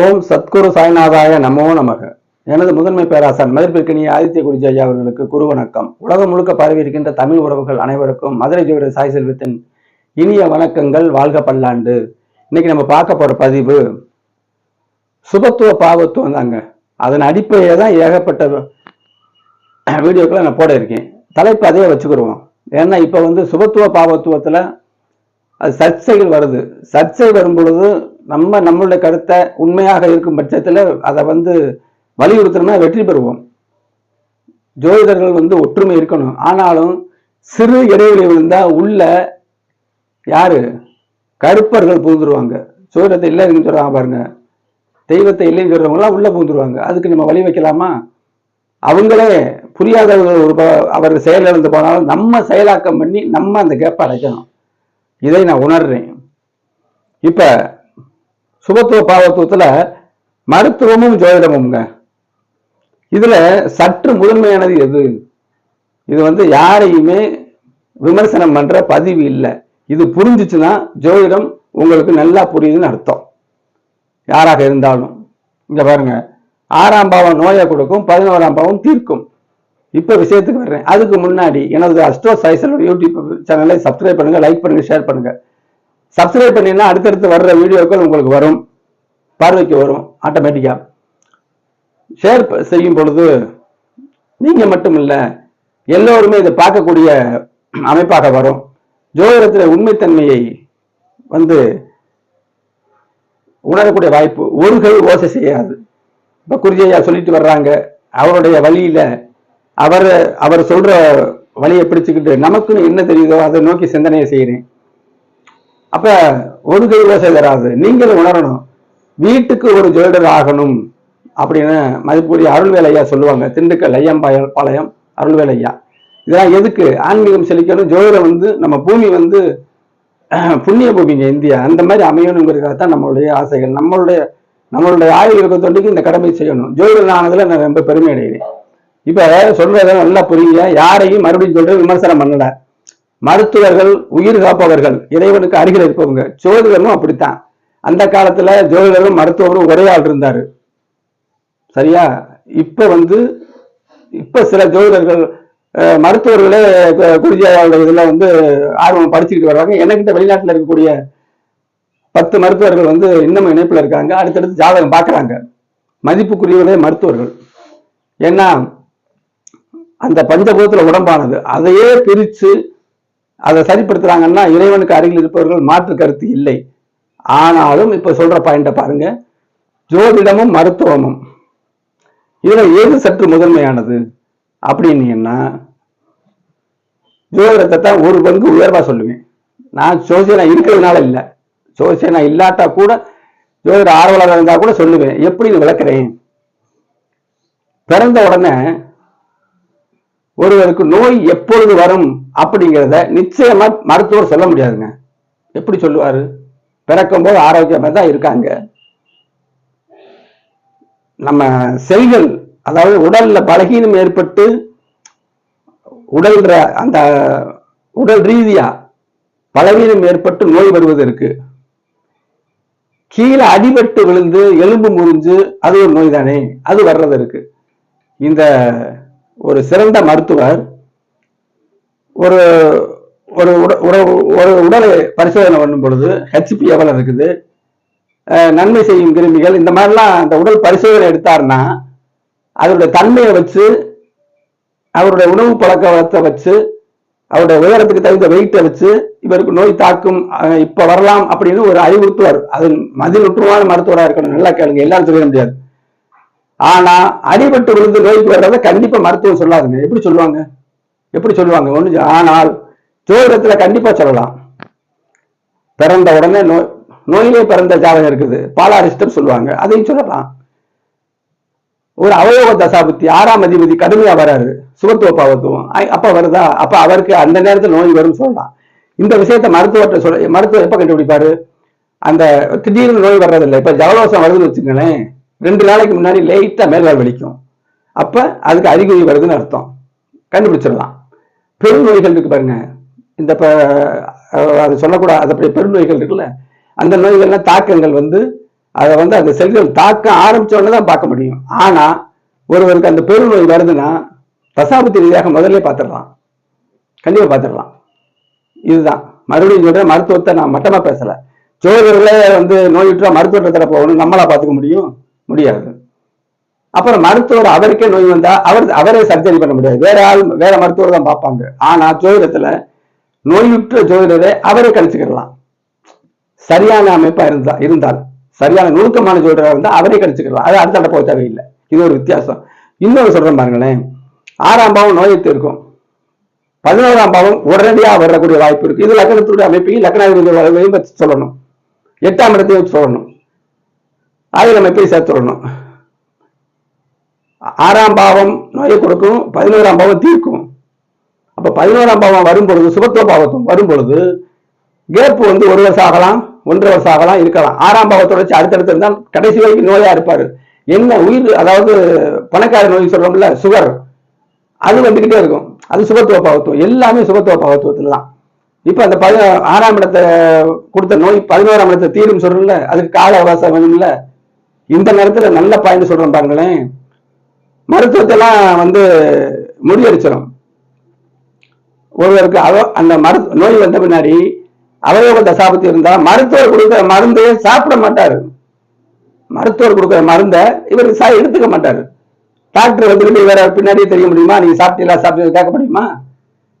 ஓம் சத்குரு சாய்நாதாய நமோ நமக. எனது முதன்மை பேராசன் மதிப்பிற்கினிய ஆதித்ய குருஜி ஐயா அவர்களுக்கு குரு வணக்கம். உலகம் முழுக்க பரவி இருக்கின்ற தமிழ் உறவுகள் அனைவருக்கும் மதுரை ஜோதி சாய் செல்வத்தின் இனிய வணக்கங்கள் வாழ்க பல்லாண்டு. இன்னைக்கு நம்ம பார்க்க போற பதிவு சுபத்துவ பாவத்துவம் தாங்க. அதன் அடிப்படையே தான் ஏகப்பட்ட வீடியோக்களை நான் போட இருக்கேன். தலைப்பு அதையே வச்சுக்கிடுவோம். ஏன்னா இப்போ வந்து சுபத்துவ பாவத்துவத்தில் அது சர்ச்சைகள் வருது. சர்ச்சை வரும் பொழுது நம்ம நம்மளுடைய கருத்தை உண்மையாக இருக்கும் பட்சத்தில் அதை வந்து வலியுறுத்தணும்னா வெற்றி பெறுவோம். ஜோதிடர்கள் வந்து ஒற்றுமை இருக்கணும். ஆனாலும் சிறு இடைவெளி இருந்தால் உள்ள யாரு? கருப்பர்கள் பூந்துருவாங்க ஜோதிடத்தை இல்லைன்னு சொல்கிறாங்க பாருங்க. தெய்வத்தை இல்லைன்னு சொல்கிறவங்களாம் உள்ள பூந்துருவாங்க அதுக்கு நம்ம வழி வைக்கலாமா? அவங்களே புரியாதவர்கள் ஒரு அவர் அவர் செயலிழந்து போனாலும் நம்ம செயலாக்கம் பண்ணி நம்ம அந்த கேப்பை அடைக்கணும். இதை நான் உணர்றேன். இப்போ சுபத்துவ பாவத்துவத்துல மருத்துவமும் ஜோதிடமும்ங்க. இதுல சற்று முதன்மையானது எது? இது வந்து யாரையுமே விமர்சனம் பண்ற பதிவு இல்லை. இது புரிஞ்சிச்சுன்னா ஜோதிடம் உங்களுக்கு நல்லா புரியுதுன்னு அர்த்தம். யாராக இருந்தாலும். இங்க பாருங்க. ஆறாம் பாவம் நோயை கொடுக்கும் பதினோராம் பாவம் தீர்க்கும். இப்ப விஷயத்துக்கு வர்றேன். அதுக்கு முன்னாடி எனது அஸ்ட்ரோ சைசல் யூடியூப் சேனலை சப்ஸ்கிரைப் பண்ணுங்க லைக் பண்ணுங்க ஷேர் பண்ணுங்க. சப்ஸ்கிரைப் பண்ணீங்கன்னா அடுத்தடுத்து வர்ற வீடியோக்கள் உங்களுக்கு வரும். பார்வைக்கு வரும். ஆட்டோமேட்டிக்காக ஷேர் செய்யும் பொழுது நீங்கள் மட்டும் இல்லை எல்லோருமே இதை பார்க்கக்கூடிய அமைப்பாக வரும். ஜோதிடத்தில் உண்மைத்தன்மையை வந்து உணரக்கூடிய வாய்ப்பு ஒரு கை ஓசை செய்யாது. இப்போ குருஜையா சொல்லிட்டு வர்றாங்க அவருடைய வழியில் அவர் அவர் சொல்கிற வழியை பிடிச்சுக்கிட்டு நமக்குன்னு என்ன தெரியுதோ அதை நோக்கி சிந்தனையை செய்கிறேன் அப்ப ஒரு கை செய்தராது நீங்களும் உணரணும். வீட்டுக்கு ஒரு ஜோதிடர் ஆகணும் அப்படின்னு மதிப்புரிய அருள்வேல் ஐயா சொல்லுவாங்க. திண்டுக்கல் ஐயம்பாயல் பாளையம் அருள்வேல் ஐயா. இதெல்லாம் எதுக்கு? ஆன்மீகம் செழிக்கணும். ஜோதிடம் வந்து நம்ம பூமி வந்து புண்ணிய பூமிங்க இந்தியா. அந்த மாதிரி அமையணுங்கிறதுக்காக தான் நம்மளுடைய ஆசைகள். நம்மளுடைய நம்மளுடைய ஆயுள் இருக்க தொண்டுக்கு இந்த கடமை செய்யணும். ஜோதிடம் ஆனதுல நான் ரொம்ப பெருமை அடைகிறேன். இப்ப சொல்றத நல்லா புரியுங்க. யாரையும் மறுபடியும் சொல்ற விமர்சனம் பண்ணல. மருத்துவர்கள் உயிர் காப்பவர்கள் இறைவனுக்கு அருகில் இருப்பவங்க ஜோதிடரும் அப்படித்தான். அந்த காலத்துல ஜோதிடரும் மருத்துவரும் ஒரே ஆள் இருந்தாரு. சரியா? இப்ப வந்து இப்ப சில ஜோதிடர்கள் மருத்துவர்களே கு- குருஜியாவோட இதுல வந்து ஆர்வம் படிச்சுக்கிட்டு வர்றாங்க. என்கிட்ட வெளிநாட்டுல இருக்கக்கூடிய பத்து மருத்துவர்கள் வந்து இன்னமும் இணைப்புல இருக்காங்க. அடுத்தடுத்து ஜாதகம் பார்க்குறாங்க. மதிப்புக்குரியவரே மருத்துவர்கள். ஏன்னா அந்த பஞ்சபூதத்துல உடம்பானது. அதையே பிரிச்சு அதை சரிப்படுத்துறாங்கன்னா இறைவனுக்கு அருகில் இருப்பவர்கள் மாற்று கருத்து இல்லை. ஆனாலும் இப்ப சொல்ற பாயிண்ட பாருங்க. ஜோதிடமும் மருத்துவமும். இதுல ஏது சற்று முதன்மையானது? அப்படின்னீங்கன்னா ஜோதிடத்தை தான் ஒரு பங்கு உயர்வா சொல்லுவேன். நான் சோசியனா இருக்கிறதுனால இல்ல. சோசியனா இல்லாட்டா கூட ஜோதிட ஆர்வலராக இருந்தா கூட சொல்லுவேன். எப்படி விளக்குறேன்? பிறந்த உடனே ஒருவருக்கு நோய் எப்பொழுது வரும் அப்படிங்கிறத நிச்சயமா மருத்துவர் சொல்ல முடியாதுங்க. எப்படி சொல்லுவாரு? பிறக்கும் போது ஆரோக்கியமா தான் இருக்காங்க. நம்ம செல்கள் அதாவது உடல்ல பலகீனம் ஏற்பட்டு உடல் அந்த உடல் ரீதியா பலவீனம் ஏற்பட்டு நோய் வருவது இருக்கு. கீழே அடிபட்டு விழுந்து எலும்பு முறிஞ்சு அது ஒரு நோய் தானே அது வர்றது இருக்கு. இந்த ஒரு சிறந்த மருத்துவர் ஒரு ஒரு உட- ஒரு- ஒரு உடலை பரிசோதனை பண்ணும் பொழுது ஹெச்பி எவ்வளவு இருக்குது? நன்மை செய்யும் கிருமிகள் இந்த மாதிரிலாம் அந்த உடல் பரிசோதனை எடுத்தாருன்னா அதோட தன்மையை வச்சு அவருடைய உணவு பழக்க வளத்தை வச்சு அவருடைய உயரத்துக்கு தகுந்த வெயிட்டை வச்சு இவருக்கு நோய் தாக்கும் இப்போ இப்ப வரலாம் அப்படின்னு ஒரு அறிவுறுத்துவார். அது மதிநுட்பமான மருத்துவராக இருக்கணும். நல்லா கேளுங்க. எல்லாரும் சொல்லிட முடியாது. ஆனா அடிபட்டு விழுந்து நோய்க்கு வர்றத கண்டிப்பா மருத்துவம் சொல்லாதுங்க. எப்படி சொல்லுவாங்க? எப்படி சொல்லுவாங்க? ஒண்ணு ஆனால் ஜோதிடத்துல கண்டிப்பா சொல்லலாம். பிறந்த உடனே நோய் நோயிலே பிறந்த ஜாதகம் இருக்குது. பாலாரிஸ்டம் சொல்லுவாங்க. அதையும் சொல்லலாம். ஒரு அவயோக தசாபுத்தி ஆறாம் அதிபதி கடுமையா வராரு. சுகத்துவ பாவத்துவம். அப்ப வருதா? அப்ப அவருக்கு அந்த நேரத்துல நோய் வரும்னு சொல்லலாம். இந்த விஷயத்த மருத்துவத்தை சொல்ல மருத்துவர் எப்ப கண்டுபிடிப்பாரு? அந்த திடீர்னு நோய் வர்றதில்லை. இப்ப ஜலதோஷம் வருதுன்னு வச்சுக்கோங்களேன். ரெண்டு நாளைக்கு முன்னாடி லைட்டா மேல்வாழ் வலிக்கும். அப்போ அதுக்கு அறிகுறி வருதுன்னு அர்த்தம். கண்டுபிடிச்சிடலாம். பெருநோய்கள் இருக்கு பாருங்க. இந்த இப்ப அது சொல்லக்கூடாது அது அப்படி பெருநோய்கள் இருக்குல்ல. அந்த நோய்கள்லாம் தாக்கங்கள் வந்து அதை வந்து அந்த செல்கள் தாக்க ஆரம்பித்தோடனே தான் பார்க்க முடியும். ஆனால் ஒருவருக்கு அந்த பெருநோய் வருதுன்னா தசாபத்தி ரீதியாக முதல்ல பார்த்துடலாம். கண்டிப்பாக பார்த்துடலாம். இதுதான். மறுபடியும் சொல்கிற மருத்துவத்தை நான் மட்டமாக பேசலை. ஜோதிடர்களே வந்து நோயுற்றா மருத்துவத்தில் போகணும்? நம்மளா பார்த்துக்க முடியும். முடியாது. அப்புறம் மருத்துவர் அவருக்கே நோய் வந்தா அவர் அவரே சர்ஜரி பண்ண முடியாது. வேற ஆள் வேற மருத்துவர் தான் பார்ப்பாங்க. ஆனா ஜோதிடத்துல நோயுற்ற ஜோதிடரை அவரே கழிச்சுக்கிடலாம் சரியான அமைப்பா இருந்தா இருந்தால் சரியான நுணுக்கமான ஜோதிடரா இருந்தா அவரே கழிச்சுக்கிடலாம் அது அடுத்த போக தேவையில்லை. இது ஒரு வித்தியாசம். இன்னொரு சொல்றேன் பாருங்களேன். ஆறாம் பாவம் நோயை தீர்க்கும் பதினோராம் பாவம் உடனடியாக வரக்கூடிய வாய்ப்பு இருக்கு. இது லக்னத்துடைய அமைப்பையும் லக்னாதிபதி சொல்லணும். எட்டாம் இடத்தையும் சொல்லணும். அதை நம்ம சேர்த்து சேர்த்துடணும் ஆறாம் பாவம் நோயை கொடுக்கும் பதினோராம் பாவம் தீர்க்கும். அப்ப பதினோராம் பாவம் வரும் பொழுது சுபத்துவ பாவத்தும் வரும் பொழுது கேப்பு வந்து ஒரு வருஷம் ஆகலாம் ஒன்றரை வருஷம் ஆகலாம் இருக்கலாம். ஆறாம் பாவத்தோட வச்சு அடுத்தடுத்து இருந்தால் கடைசி வரைக்கும் நோயா இருப்பாரு. என்ன உயிர் அதாவது பணக்கார நோய் சொல்றோம்ல சுகர் அது வந்துகிட்டே இருக்கும். அது சுபத்துவ பாவத்துவம். எல்லாமே சுபத்துவ பாவத்துவத்தில் தான் இப்போ அந்த பதி ஆறாம் இடத்தை கொடுத்த நோய் பதினோராம் இடத்தை தீரும் சொல்றோம்ல அதுக்கு கால அவகாசம் வேணும்ல இந்த நேரத்துல நல்ல பாயிண்ட் சொல்றோம் பாருங்களேன். மருத்துவத்தெல்லாம் வந்து முறியடிச்சிடும் ஒருவருக்கு அவ அந்த மருத்து நோய் வந்த பின்னாடி அவயோக தசாபத்தி இருந்தா மருத்துவர் கொடுக்குற மருந்தையே சாப்பிட மாட்டாரு. மருத்துவர் கொடுக்குற மருந்தை இவர் சா எடுத்துக்க மாட்டாரு. டாக்டர் வந்துட்டு வேற பின்னாடியே தெரிய முடியுமா? நீங்க சாப்பிட்டீங்களா சாப்பிட்டு கேட்க முடியுமா?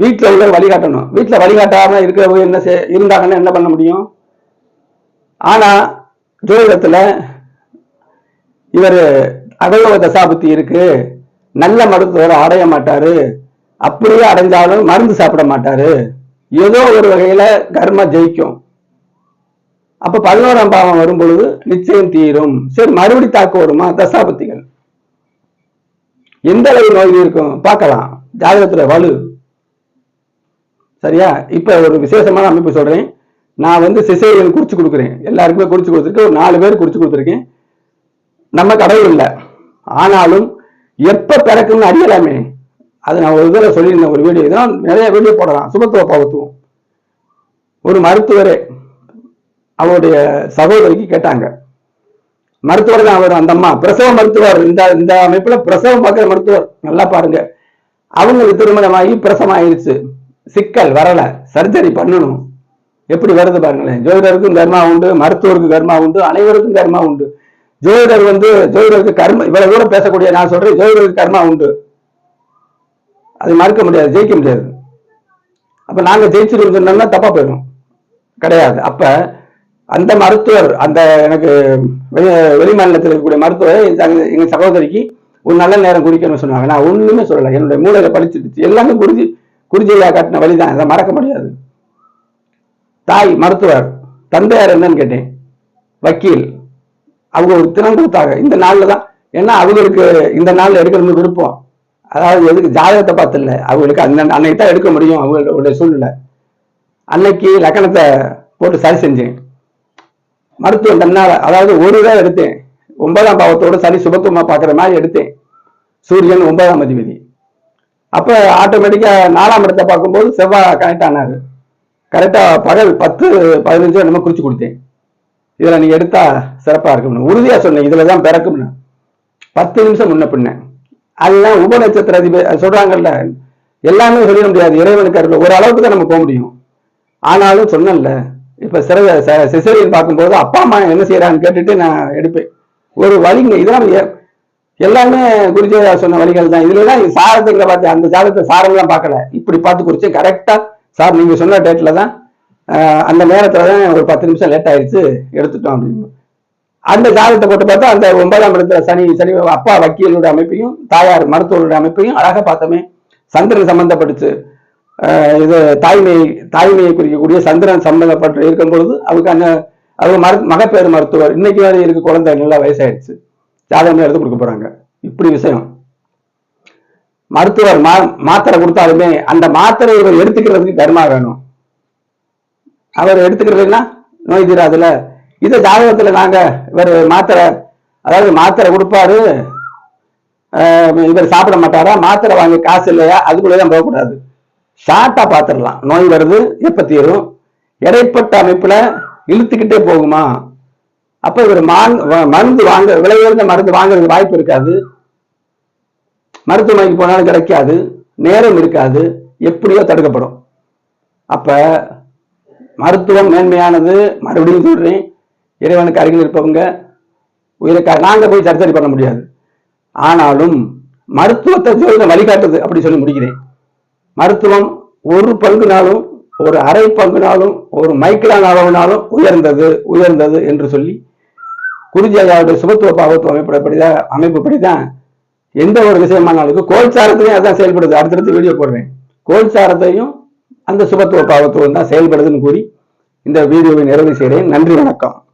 வீட்டுல உள்ள வழிகாட்டணும். வீட்டுல வழிகாட்டாம இருக்கிறவங்க என்ன செய்- இருந்தாங்கன்னா என்ன பண்ண முடியும்? ஆனா ஜோதிடத்துல இவர் அவயோக தசாபுத்தி இருக்கு. நல்ல மருத்துவர் அடைய மாட்டாரு. அப்படியே அடைஞ்சாலும் மருந்து சாப்பிட மாட்டாரு. ஏதோ ஒரு வகையில கர்ம ஜெயிக்கும். அப்ப பதினோராம் பாவம் வரும் பொழுது நிச்சயம் தீரும். சரி மறுபடி தாக்க வருமா? தசாபத்திகள். எந்த அளவு நோய் இருக்கும்? பார்க்கலாம். ஜாதகத்துல வலு. சரியா? இப்ப ஒரு விசேஷமான அமைப்பு சொல்றேன். நான் வந்து சிசேரியன் குறிச்சு கொடுக்குறேன். எல்லாருக்குமே குறிச்சு கொடுத்துருக்கேன் ஒரு நாலு பேர் குறிச்சு கொடுத்துருக்கேன். நம்ம கடவுள் இல்லை. ஆனாலும் எப்ப பிறக்கும்னு அறியலாமே. அது நான் ஒரு இதில் சொல்லியிருந்தேன் ஒரு வீடியோ. இதெல்லாம் நிறைய வீடியோ போடலாம். சுபத்துவ பாவத்துவம். ஒரு மருத்துவரே அவருடைய சகோதரிக்கு கேட்டாங்க. மருத்துவர் தான் அவர் அந்த அம்மா. பிரசவ மருத்துவர். இந்த இந்த அமைப்புல பிரசவம் பார்க்குற மருத்துவர். நல்லா பாருங்க. அவங்களுக்கு திருமணமாகி பிரசவம் ஆயிடுச்சு சிக்கல் வரல. சர்ஜரி பண்ணணும். எப்படி வருது பாருங்களேன். ஜோதிடருக்கும் கர்மா உண்டு மருத்துவருக்கு கர்மா உண்டு அனைவருக்கும் கர்மா உண்டு. ஜோதிடர் வந்து ஜோதிடருக்கு கர்ம இவ்வளவு தூரம் பேசக்கூடிய நான் சொல்றேன் ஜோதிடருக்கு கர்மா உண்டு. அது மறுக்க முடியாது ஜெயிக்க முடியாது. அப்ப நாங்க ஜெயிச்சிருக்கோம் சொன்னோம்னா தப்பா போயிடும். கிடையாது. அப்ப அந்த மருத்துவர் அந்த எனக்கு வெளி வெளி மாநிலத்தில் இருக்கக்கூடிய மருத்துவர் எங்க- சகோதரிக்கு ஒரு நல்ல நேரம் குறிக்கணும்னு சொன்னாங்க. நான் ஒண்ணுமே சொல்லலை. என்னுடைய மூளையில படிச்சிருச்சு எல்லாமே குறிஞ்சி குறிஞ்சியா காட்டின வழிதான். அதை மறக்க முடியாது. தாய் மருத்துவர் தந்தையார் என்னன்னு கேட்டேன். வக்கீல். அவங்க ஒரு தினம் கொடுத்தாங்க. இந்த நாளில் தான். ஏன்னா அவங்களுக்கு இந்த நாளில் எடுக்கணும்னு விருப்பம். அதாவது எதுக்கு ஜாதகத்தை பார்த்து அவங்களுக்கு அந்த அன்னைக்கு தான் எடுக்க முடியும் அவங்களுடைய சூழ்நிலை. அன்னைக்கு லக்கணத்தை போட்டு சரி செஞ்சேன். மருத்துவம் தன்னால் அதாவது ஒரு தான் எடுத்தேன். ஒன்பதாம் பாவத்தோட சரி சுபத்துவமாக பார்க்குற மாதிரி எடுத்தேன். சூரியன் ஒன்பதாம் அதிபதி. அப்போ ஆட்டோமேட்டிக்காக நாலாம் இடத்தை பார்க்கும்போது செவ்வாய் கனெக்ட் ஆனார். கரெக்டாக பகல் பத்து பதினஞ்சு நம்ம குறித்து கொடுத்தேன். இதில் நீங்கள் எடுத்தா சிறப்பாக இருக்கும்னு. உறுதியாக சொன்னேன் இதில் தான் பிறக்கும்னு. பத்து நிமிஷம் முன்ன பின்ன. அதுதான் உப நட்சத்திர அதிபதி சொல்கிறாங்கல்ல எல்லாமே சொல்லிட முடியாது. இறைவனுக்கு அருள் ஒரு அளவுக்கு தான் நம்ம போக முடியும். ஆனாலும் சொன்னேன்ல இப்ப சிற சிசரியன் பார்க்கும்போது அப்பா அம்மா என்ன செய்கிறான்னு கேட்டுட்டு நான் எடுப்பேன். ஒரு வழிங்க இதெல்லாம் எல்லாமே குருஜியா சொன்ன வழிகள் தான். இதுல தான் சாரத்துங்களை பார்த்து அந்த ஜாதகத்தை சாரம்லாம் பார்க்கல. இப்படி பார்த்து குறிச்சு கரெக்டாக சார் நீங்கள் சொன்ன டேட்டில் தான் அந்த நேரத்தில் தான் ஒரு பத்து நிமிஷம் லேட் ஆயிடுச்சு எடுத்துட்டோம் அப்படின்னு. அந்த ஜாதகத்தை போட்டு பார்த்தா அந்த ஒன்பதாம் இடத்துல சனி சனி அப்பா வக்கீலோட அமைப்பையும் தாயார் மருத்துவருடைய அமைப்பையும் அழகாக பார்த்தோமே. சந்திரன் சம்பந்தப்பட்டுச்சு. இது தாய்மை தாய்மையை குறிக்கக்கூடிய சந்திரன் சம்பந்தப்பட்டு இருக்கும் பொழுது அவருக்கு அந்த அவங்க மரு மகப்பேறு மருத்துவர் இன்னைக்கு வேறு இருக்கு குழந்தை நல்லா வயசாயிடுச்சு. ஜாதகம் எடுத்து கொடுக்க போறாங்க. இப்படி விஷயம். மருத்துவர் மா மாத்திரை கொடுத்தாலுமே அந்த மாத்திரை இவர் எடுத்துக்கிறதுக்கு கர்மா வேணும். அவர் எடுத்துக்கிறதுன்னா நோய் தீராதுல. இது ஜாதகத்துல நாங்க இவர் மாத்திரை அதாவது மாத்திரை கொடுப்பாரு. ஆஹ் இவர் சாப்பிட மாட்டாரா? மாத்திரை வாங்கி காசு இல்லையா? அதுக்குள்ளதான் போகக்கூடாது. ஷார்ட்டா பாத்துடலாம் நோய் வருது எப்ப தீரும்? இடைப்பட்ட அமைப்புல இழுத்துக்கிட்டே போகுமா? அப்ப இவர் மருந்து வாங்க விலை உயர்ந்த மருந்து வாங்குறதுக்கு வாய்ப்பு இருக்காது. மருத்துவமனைக்கு போனாலும் கிடைக்காது. நேரம் இருக்காது. எப்படியோ தடுக்கப்படும். அப்ப மருத்துவம் மேன்மையானது மறுபடியும் சொல்றேன். இறைவனுக்கு அருகில் இருப்பவங்க உயிரை நாங்க போய் சர்ஜரி பண்ண முடியாது. ஆனாலும் மருத்துவத்தை சொல்ல வழிகாட்டுது அப்படி சொல்லி முடிக்கிறேன். மருத்துவம் ஒரு பங்குனாலும் ஒரு அரை பங்குனாலும் ஒரு மைக்ரான் அளவுனாலும் உயர்ந்தது உயர்ந்தது என்று சொல்லி குருஜி ஐயாவுடைய சுபத்துவ பாவத்துவ அமைப்புப்படிதான் அமைப்புப்படிதான் எந்த ஒரு விஷயமானாலும் கோல்சாரத்திலையும் அதான் செயல்படுது. அடுத்தடுத்து வீடியோ போடுறேன். கோல்சாரத்தையும் அந்த சுபத்துவ பாவத்துவம் தான் செயல்படுதுன்னு கூறி இந்த வீடியோவை நிறைவு செய்கிறேன். நன்றி வணக்கம்.